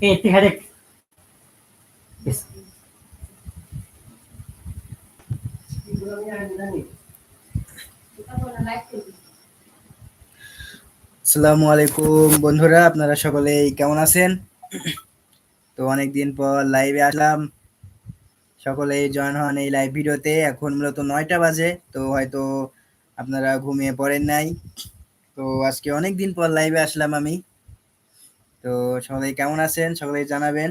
Eh, Tijarek. Yes. আসসালামু আলাইকুম বন্ধুরা আপনারা সকলেই কেমন আছেন তো অনেকদিন পর লাইভে আসলাম সকলেই জয়েন হন এই লাইভ ভিডিওতে এখন মূলত নয়টা বাজে তো হয়তো আপনারা ঘুমিয়ে পড়েন নাই তো আজকে অনেক দিন পর লাইভে আসলাম আমি তো সকলেই কেমন আছেন? সকলেই জানাবেন।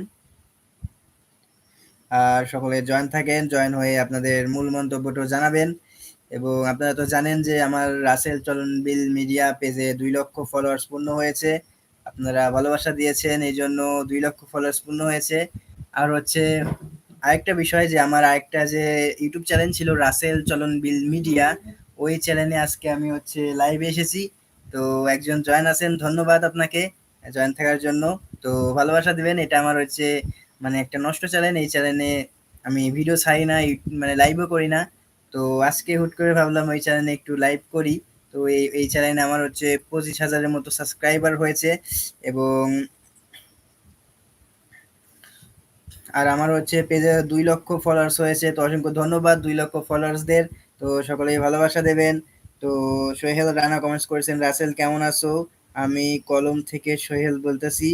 আর সকলে জয়েন থাকেন, জয়েন হয়ে আপনাদের মূল মন্তব্যটা জানাবেন। এবং আপনারা তো জানেন যে আমার রাসেল চলন বিল মিডিয়া পেজে দুই লক্ষ ফলোয়ার্স পূর্ণ হয়েছে। আপনারা ভালোবাসা দিয়েছেন, এই জন্য দুই লক্ষ ফলোয়ার্স পূর্ণ হয়েছে। আর হচ্ছে আরেকটা বিষয় যে আমার আরেকটা যে ইউটিউব চ্যানেল ছিল রাসেল চলন বিল মিডিয়া, ওই চ্যানেলে আজকে আমি হচ্ছে লাইভে এসেছি। তো একজন জয়েন আছেন, ধন্যবাদ আপনাকে। জয়েন থাকার জন্য। তো ভালোবাসা দিবেন, এটা আমার হচ্ছে মানে একটা নষ্ট চ্যানেল এই চ্যানেলে আমি ভিডিও ছাড়ি না মানে লাইভও করি না। তো আজকে হুট করে ভাবলাম ওই চ্যানেলে একটু লাইভ করি। তো এই এই চ্যানেলে আমার হচ্ছে পঁচিশ হাজারের মতো সাবস্ক্রাইবার হয়েছে এবং আর আমার হচ্ছে পেজে দুই লক্ষ ফলোয়ার্স হয়েছে। তো অসংখ্য ধন্যবাদ, দুই লক্ষ ফলোয়ার্সদের তো সকলেই ভালোবাসা দেবেন। তো সোহেল রানা কমেন্টস করেছেন, রাসেল কেমন আছো? আমি কলম থেকে সোহেল বলতেছি।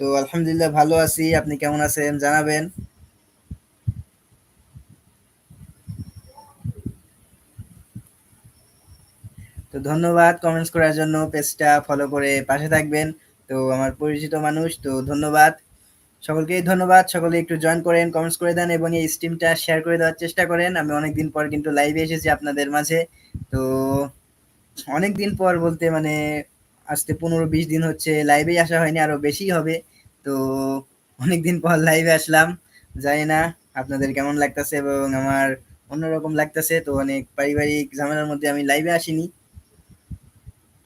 তো আলহামদুলিল্লাহ ভালো আছি। আপনি কেমন আছেন? জানাবেন। তো ধন্যবাদ কমেন্টস করার জন্য। পেজটা ফলো করে পাশে থাকবেন। তো আমার পরিচিত মানুষ, তো ধন্যবাদ। সকলকেই ধন্যবাদ। সকলে একটু জয়েন করেন কমেন্টস করে দেন এবং এই স্ট্রিমটা শেয়ার করে দেওয়ার চেষ্টা করেন। আমি অনেকদিন পর কিন্তু লাইভে এসেছি আপনাদের মাঝে। তো অনেক দিন পর বলতে মানে আসতে পনেরো বিশ দিন হচ্ছে লাইভেই আসা হয়নি, আরও বেশি হবে। তো অনেকদিন পর লাইভে আসলাম জানি না, আপনাদের কেমন লাগতেছে এবং আমার অন্যরকম লাগতেছে? তো অনেক পারিবারিক ঝামেলার মধ্যে আমি লাইভে আসিনি।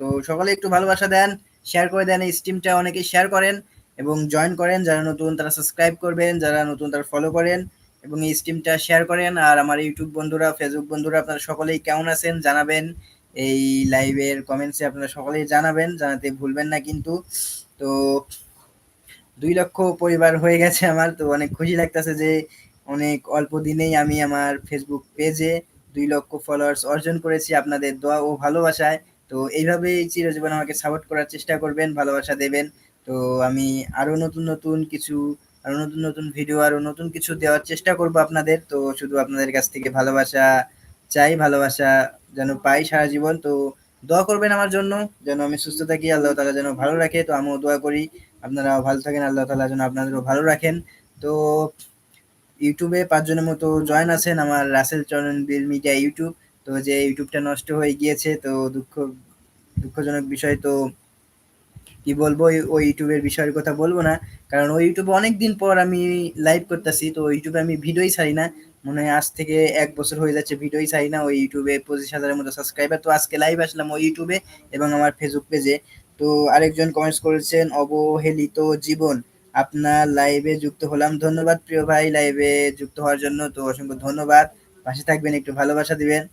তো সকলে একটু ভালোবাসা দেন শেয়ার করে দেন, এই স্ট্রিমটা অনেকে শেয়ার করেন এবং জয়েন করেন, যারা নতুন তারা সাবস্ক্রাইব করবেন, যারা নতুন তারা ফলো করেন এবং এই স্ট্রিমটা শেয়ার করেন। আর আমার ইউটিউব বন্ধুরা ফেসবুক বন্ধুরা, আপনারা সকলেই কেমন আছেন জানাবেন। এই লাইভের কমেন্টসে আপনারা সকলেই জানাবেন, জানাতে ভুলবেন না কিন্তু। তো দুই লক্ষ পরিবার হয়ে গেছে আমার, তো অনেক খুশি লাগতেছে যে অনেক অল্প দিনেই আমি আমার ফেসবুক পেজে দুই লক্ষ ফলোয়ার্স অর্জন করেছি আপনাদের দোয়া ও ভালোবাসায়। তো এইভাবেই চিরজীবন আমাকে সাপোর্ট করার চেষ্টা করবেন, ভালোবাসা দেবেন। তো আমি আরও নতুন নতুন কিছু, আরও নতুন নতুন ভিডিও আরও নতুন কিছু দেওয়ার চেষ্টা করব আপনাদের। তো শুধু আপনাদের কাছ থেকে ভালোবাসা চাই, ভালোবাসা যেন পাই সারা জীবন। তো দোয়া করবেন আমার জন্য, যেন আমি সুস্থ থাকি, আল্লাহ তালা যেন ভালো রাখে। তো আমিও দোয়া করি আপনারাও ভালো থাকেন, আল্লাহ তালা যেন আপনাদেরও ভালো রাখেন। তো ইউটিউবে পাঁচজনের মতো জয়েন আছেন আমার রাসেল চরণ বিল মিডিয়া ইউটিউব। তো যে ইউটিউবটা নষ্ট হয়ে গিয়েছে, তো দুঃখ, দুঃখজনক বিষয়, তো কি বলব, ওই ইউটিউবের বিষয়ের কথা বলব না। কারণ ওই ইউটিউবে অনেক দিন পর আমি লাইভ করতেছি, তো ইউটিউবে আমি ভিডিওই ছাড়ি না। মনে হয় আজ থেকে এক বছর হয়ে যাচ্ছে ভিডিওই চাই না, ওই ইউটিউবে পঁচিশ হাজারের মতো সাবস্ক্রাইবার তো আজকে লাইভ আসলাম ওই ইউটিউবে এবং আমার ফেসবুক পেজে তো আরেকজন কমেন্টস করেছেন, অবহেলিত জীবন। আপনার লাইভে যুক্ত হলাম। ধন্যবাদ প্রিয় ভাই লাইভে যুক্ত হওয়ার জন্য তো অসংখ্য ধন্যবাদ। পাশে থাকবেন, একটু ভালোবাসা দিবেন।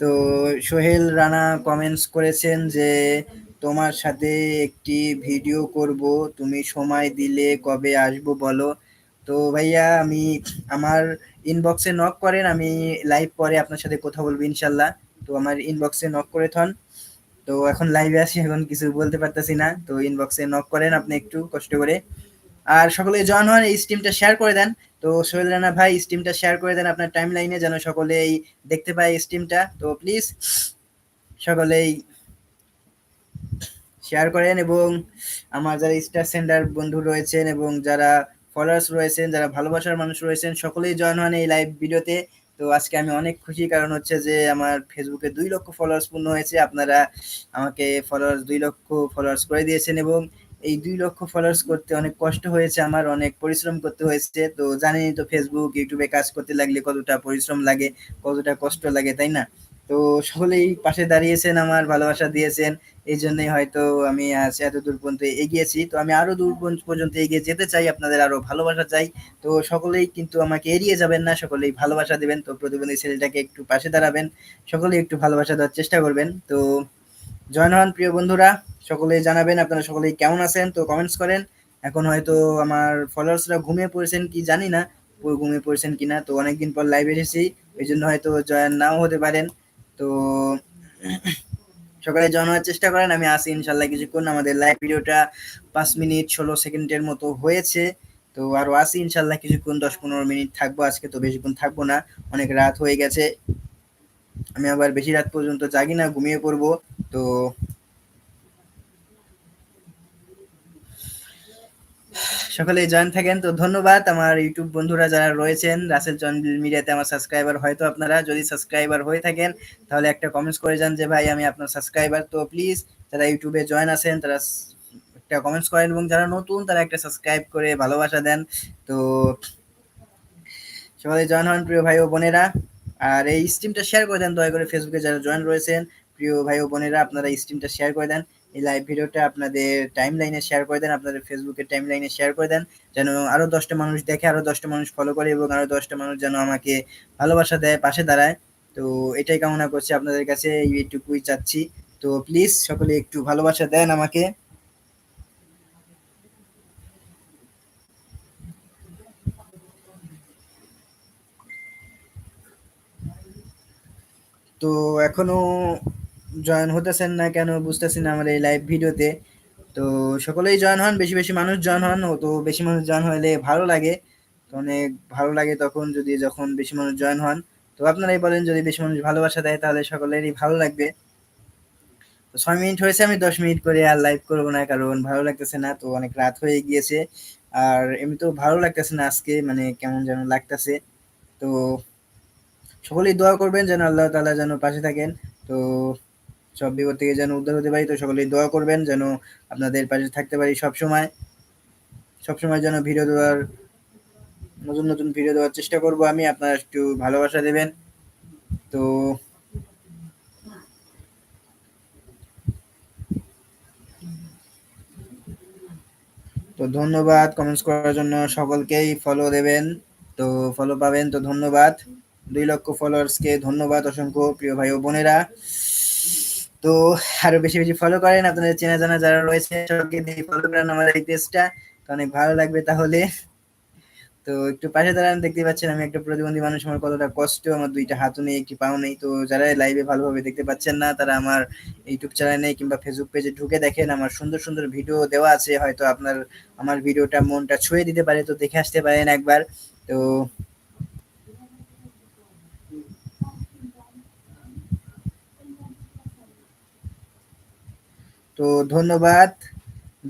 তো সোহেল রানা কমেন্টস করেছেন যে তোমার সাথে একটি ভিডিও করব। তুমি সময় দিলে কবে আসব বলো? তো ভাইয়া, আমি আমার ইনবক্সে নক করেন, আমি লাইভ পরে আপনার সাথে কথা বলব ইনশাল্লাহ। তো আমার ইনবক্সে নক করে থন। তো এখন লাইভে আসি এখন কিছু বলতে পারতেছি না। তো ইনবক্সে নক করেন আপনি একটু কষ্ট করে। আর সকলে জয়েন হন এই স্ট্রিমটা শেয়ার করে দেন। তো সোহেল রানা ভাই স্ট্রিমটা শেয়ার করে দেন আপনার টাইম লাইনে যেন সকলেই দেখতে পায় স্ট্রিমটা তো প্লিজ সকলেই শেয়ার করেন এবং আমার যারা স্টার সেন্টার বন্ধু রয়েছেন এবং যারা ফলোয়ার্স রয়েছেন, যারা ভালোবাসার মানুষ রয়েছেন, সকলেই জয়েন হন এই লাইভ ভিডিওতে তো আজকে আমি অনেক খুশি, কারণ হচ্ছে যে আমার ফেসবুকে দুই লক্ষ ফলোয়ার্স পূর্ণ হয়েছে। আপনারা আমাকে ফলোয়ার্স দুই লক্ষ ফলোয়ার্স করে দিয়েছেন এবং এই দুই লক্ষ ফলোয়ার্স করতে অনেক কষ্ট হয়েছে আমার, অনেক পরিশ্রম করতে হয়েছে। তো জানেনই তো ফেসবুক ইউটিউবে কাজ করতে লাগলে কতটা পরিশ্রম লাগে, কতটা কষ্ট লাগে, তাই না? তো সকলেই পাশে দাঁড়িয়েছেন, আমার ভালোবাসা দিয়েছেন। এই জন্যই হয়তো আমি এত দূর পর্যন্ত এগিয়েছি। তো আমি আরও দূর পর্যন্ত এগিয়ে যেতে চাই, আপনাদের আরও ভালোবাসা চাই। তো সকলেই কিন্তু আমাকে এড়িয়ে যাবেন না, সকলেই ভালোবাসা দেবেন। তো প্রতিবন্ধী ছেলেটাকে একটু পাশে দাঁড়াবেন, সকলেই একটু ভালোবাসা দেওয়ার চেষ্টা করবেন। তো জয়েন হন প্রিয় বন্ধুরা, সকলেই জানাবেন, আপনারা সকলেই কেমন আছেন? তো কমেন্টস করেন। এখন হয়তো আমার ফলোয়ার্সরা ঘুমিয়ে পড়েছেন কি জানি না ঘুমিয়ে পড়েছেন কিনা তো অনেকদিন পর লাইভ এসেছি, ওই জন্য হয়তো জয়েন নাও হতে পারেন। তো সকালে হওয়ার চেষ্টা করেন। আমি আসি ইনশাল্লাহ কিছুক্ষণ। আমাদের লাইভ ভিডিওটা পাঁচ মিনিট ষোলো সেকেন্ডের মতো হয়েছে। তো আরও আসি ইনশাল্লাহ কিছুক্ষণ, দশ পনেরো মিনিট থাকব। আজকে তো বেশিক্ষণ থাকব না, অনেক রাত হয়ে গেছে। আমি আবার বেশি রাত পর্যন্ত জাগি না, ঘুমিয়ে পড়ব। তো সকালে জয়েন থাকেন, তো ধন্যবাদ। আমার ইউটিউব বন্ধুরা যারা রয়েছেন, রাসেল জন মিডিয়াতে আমার সাবস্ক্রাইবার হয়তো আপনারা যদি সাবস্ক্রাইবার হয়ে থাকেন, তাহলে একটা কমেন্টস করে যান যে, ভাই, আমি আপনার সাবস্ক্রাইবার তো প্লিজ যারা ইউটিউবে জয়েন আছেন, তারা একটা কমেন্টস করেন এবং যারা নতুন, তারা একটা সাবস্ক্রাইব করে ভালোবাসা দেন। তো সকলে জয়েন হন, প্রিয় ভাই ও বোনেরা। আর এই স্ট্রিমটা শেয়ার করে দেন, দয়া করে ফেসবুকে যারা জয়েন রয়েছেন, প্রিয় ভাই ও বোনেরা, আপনারা স্ট্রিমটা শেয়ার করে দেন। এই লাইভ ভিডিওটা আপনাদের টাইম লাইনে শেয়ার করে দেন, আপনাদের ফেসবুকের টাইম লাইনে শেয়ার করে দেন, যেন আরও দশটা মানুষ দেখে, আরও দশটা মানুষ ফলো করে এবং আরও দশটা মানুষ যেন আমাকে ভালোবাসা দেয়, পাশে দাঁড়ায়। তো এটাই কামনা করছি আপনাদের কাছে এইটুকুই চাচ্ছি। তো প্লিজ সকলে একটু ভালোবাসা দেন আমাকে। তো এখনও জয়েন হতেছেন না কেন বুঝতেছি না আমার এই লাইভ ভিডিওতে। তো সকলেই জয়েন হন, বেশি বেশি মানুষ জয়েন হন তো বেশি মানুষ জয়েন হলে ভালো লাগে। তো অনেক ভালো লাগে তখন যদি যখন বেশি মানুষ জয়েন হন। তো আপনারাই বলেন যদি বেশি মানুষ ভালোবাসা দেয় তাহলে সকলেরই ভালো লাগবে। তো ছয় মিনিট হয়েছে, আমি দশ মিনিট করে আর লাইভ করব না কারণ ভালো লাগতেছে না, তো অনেক রাত হয়ে গিয়েছে। আর এমনিতেও ভালো লাগতেছে না আজকে মানে কেমন যেন লাগতেছে। তো সকলেই দোয়া করবেন যেন আল্লাহ তালা যেন পাশে থাকেন। তো সব বিপদ থেকে যেন উদ্ধার হতে পারি। তো সকলেই দোয়া করবেন যেন আপনাদের পাশে থাকতে পারি সব সময় সব সময় যেন ভিডিও দেওয়ার, নতুন নতুন ভিডিও দেওয়ার চেষ্টা করব আমি। আপনারা একটু ভালোবাসা দেবেন। তো তো ধন্যবাদ কমেন্টস করার জন্য সকলকেই। ফলো দেবেন, তো ফলো পাবেন, তো ধন্যবাদ। দুই লক্ষ ফলোয়ার্সকে ধন্যবাদ, অসংখ্য প্রিয় ভাই ও বোনেরা। তো আরও বেশি বেশি ফলো করেন। আপনাদের চেনা জানা যারা রয়েছে, সবাইকে দিয়ে ফলো করেন আমার এই পেজটা অনেক ভালো লাগবে তাহলে। তো একটু পাশে দাঁড়ান দেখতে পাচ্ছেন আমি একটা প্রতিবন্ধী মানুষ, আমার কতটা কষ্ট, আমার দুইটা হাতও নেই, একটি পাও নেই। তো যারা লাইভে ভালোভাবে দেখতে পাচ্ছেন না, তারা আমার ইউটিউব চ্যানেলে কিংবা ফেসবুক পেজে ঢুকে দেখেন, আমার সুন্দর সুন্দর ভিডিও দেওয়া আছে। হয়তো আপনার, আমার ভিডিওটা মনটা ছুঁয়ে দিতে পারে, তো দেখে আসতে পারেন একবার। তো তো ধন্যবাদ।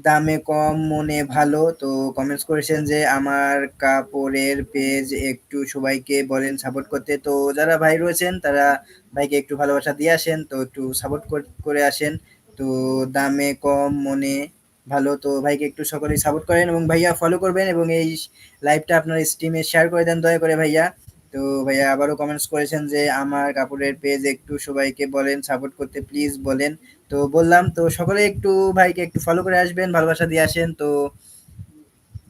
দামে কম, মনে ভালো। তো কমেন্টস করেছেন যে আমার কাপড়ের পেজ একটু সবাইকে বলেন সাপোর্ট করতে। তো যারা ভাই রয়েছেন, তারা ভাইকে একটু ভালোবাসা দিয়ে আসেন, তো একটু সাপোর্ট করে আসেন। তো দামে কম, মনে ভালো। তো ভাইকে একটু সকলেই সাপোর্ট করেন এবং ভাইয়া ফলো করবেন এবং এই লাইভটা আপনার স্ট্রিমে শেয়ার করে দেন। দয়া করে ভাইয়া। তো ভাইয়া আবারও কমেন্টস করেছেন যে, আমার কাপড়ের পেজ একটু সবাইকে বলেন সাপোর্ট করতে প্লিজ বলেন। তো বললাম, তো সকলে একটু ভাইকে একটু ফলো করে আসবেন, ভালোবাসা দিয়ে আসেন। তো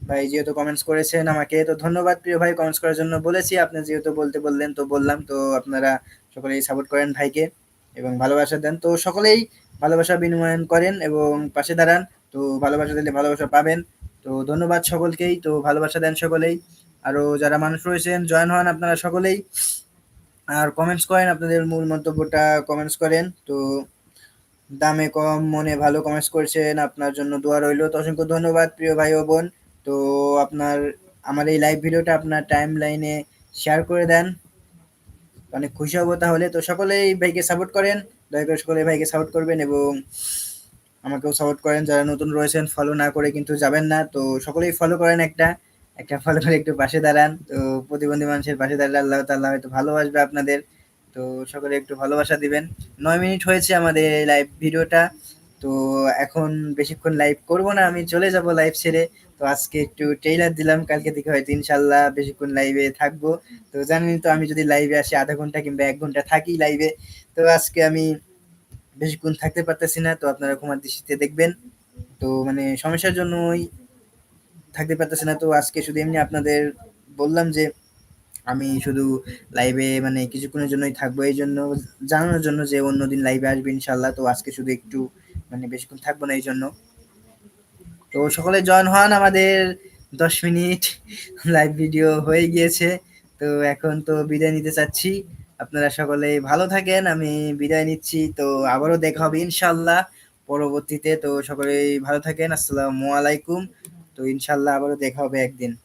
ভাই যেহেতু কমেন্টস করেছেন আমাকে, তো ধন্যবাদ প্রিয় ভাই। কমেন্টস করার জন্য বলেছি, আপনি যেহেতু বলতে বললেন, তো বললাম, তো আপনারা সকলেই সাপোর্ট করেন ভাইকে এবং ভালোবাসা দেন। তো সকলেই ভালোবাসা বিনিময়ন করেন এবং পাশে দাঁড়ান। তো ভালোবাসা দিলে ভালোবাসা পাবেন। তো ধন্যবাদ সকলকেই। তো ভালোবাসা দেন সকলেই। আরও যারা মানুষ রয়েছেন, জয়েন হন আপনারা সকলেই। আর কমেন্টস করেন, আপনাদের মূল মন্তব্যটা কমেন্টস করেন। তো দামে কম, মনে ভালো কমেন্টস করছেন, আপনার জন্য দোয়া রইল। তো অসংখ্য ধন্যবাদ, প্রিয় ভাই ও বোন। তো আপনার, আমার এই লাইভ ভিডিওটা আপনার টাইম লাইনে শেয়ার করে দেন। অনেক খুশি হব তাহলে। তো সকলেই ভাইকে সাপোর্ট করেন। দয়া করে সকলে ভাইকে সাপোর্ট করবেন এবং আমাকেও সাপোর্ট করেন। যারা নতুন রয়েছেন ফলো না করে কিন্তু যাবেন না। তো সকলেই ফলো করেন একটা। একটা ফলো করে একটু পাশে দাঁড়ান। তো প্রতিবন্ধী মানুষের পাশে দাঁড়ালে আল্লাহ তাল্লাহ হয়তো ভালোবাসবে আপনাদের। তো সকলে একটু ভালোবাসা দিবেন। নয় মিনিট হয়েছে আমাদের লাইভ ভিডিওটা। তো এখন বেশিক্ষণ লাইভ করব না, আমি চলে যাব লাইভ ছেড়ে। তো আজকে একটু ট্রেইলার দিলাম, কালকে থেকে হয়তো ইনশাল্লাহ বেশিক্ষণ লাইভে থাকব। তো জানেনই তো, আমি যদি লাইভে আসি আধা ঘণ্টা কিংবা এক ঘণ্টা থাকি লাইভে তো আজকে আমি বেশিক্ষণ থাকতে পারতেছি না, তো আপনারা ক্ষমার দৃষ্টিতে দেখবেন। তো মানে সমস্যার জন্যই থাকতে পারতেছে না। তো আজকে শুধু এমনি আপনাদের বললাম যে, আমি শুধু লাইভে মানে কিছুক্ষণের জন্যই থাকব। এই জন্য জানানোর জন্য যে অন্যদিন লাইভে আসবে ইনশাল্লাহ তো আজকে শুধু একটু মানে বেশিক্ষণ থাকব না এই জন্য। তো সকলে জয়েন হন আমাদের দশ মিনিট লাইভ ভিডিও হয়ে গিয়েছে। তো এখন তো বিদায় নিতে চাচ্ছি। আপনারা সকলে ভালো থাকেন, আমি বিদায় নিচ্ছি। তো আবারও দেখা হবে ইনশাল্লাহ পরবর্তীতে। তো সকলেই ভালো থাকেন। আসসালামু আলাইকুম। তো ইনশাল্লাহ আবারও দেখা হবে একদিন।